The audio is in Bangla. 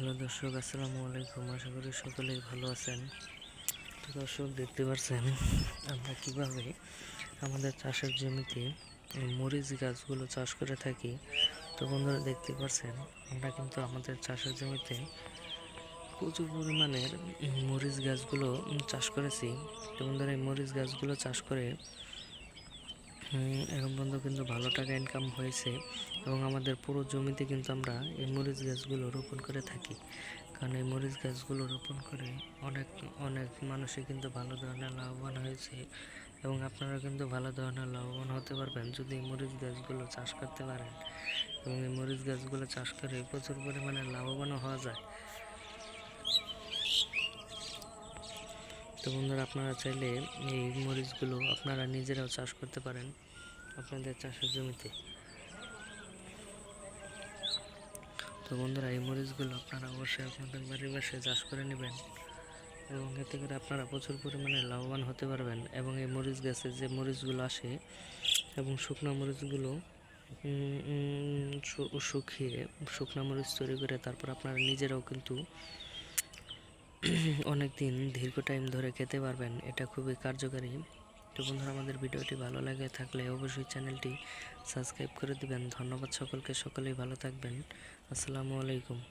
হ্যালো দর্শক, আসসালামু আলাইকুম। আশা করি সকলেই ভালো আছেন। তো দর্শক, দেখতে পাচ্ছেন আমরা কীভাবে আমাদের চাষের জমিতে মরিচ গাছগুলো চাষ করে থাকি। তো বন্ধুরা, দেখতে পাচ্ছেন, আমরা কিন্তু আমাদের চাষের জমিতে প্রচুর পরিমাণের মরিচ গাছগুলো চাষ করেছি। তো বন্ধুরা, এই মরিচ গাছগুলো চাষ করে এখন পর্যন্ত কিন্তু ভালো টাকা ইনকাম হয়েছে এবং আমাদের পুরো জমিতে কিন্তু আমরা এই মরিচ গাছগুলো রোপণ করে থাকি। কারণ এই মরিচ গাছগুলো রোপণ করে অনেক অনেক মানুষই কিন্তু ভালো ধরনের লাভবান হয়েছে এবং আপনারা কিন্তু ভালো ধরনের লাভবান হতে পারবেন যদি এই মরিচ গাছগুলো চাষ করতে পারেন। এবং এই মরিচ গাছগুলো চাষ করে প্রচুর পরিমাণে লাভবানও হওয়া যায়। তো বন্ধুরা, আপনারা চাইলে এই মরিচগুলো আপনারা নিজেরাও চাষ করতে পারেন আপনাদের চাষের জমিতে। তো বন্ধুরা, এই মরিচগুলো আপনারা অবশ্যই আপনাদের বাড়ির পাশে চাষ করে নেবেন এবং এতে করে আপনারা প্রচুর পরিমাণে লাভবান হতে পারবেন এবং এই মরিচ গাছে যে মরিচগুলো আসে এবং শুকনো মরিচগুলো শুকিয়ে শুকনো মরিচ তৈরি করে তারপর আপনারা নিজেরাও কিন্তু অনেক দিন দীর্ঘ টাইম ধরে খেতে পারবেন, এটা খুবই কার্যকারী। তো বন্ধুরা, আমাদের ভিডিওটি ভালো লাগে থাকলে অবশ্যই চ্যানেলটি সাবস্ক্রাইব করে দিবেন। ধন্যবাদ সকলকে, সকলেই ভালো থাকবেন। আসসালামু আলাইকুম।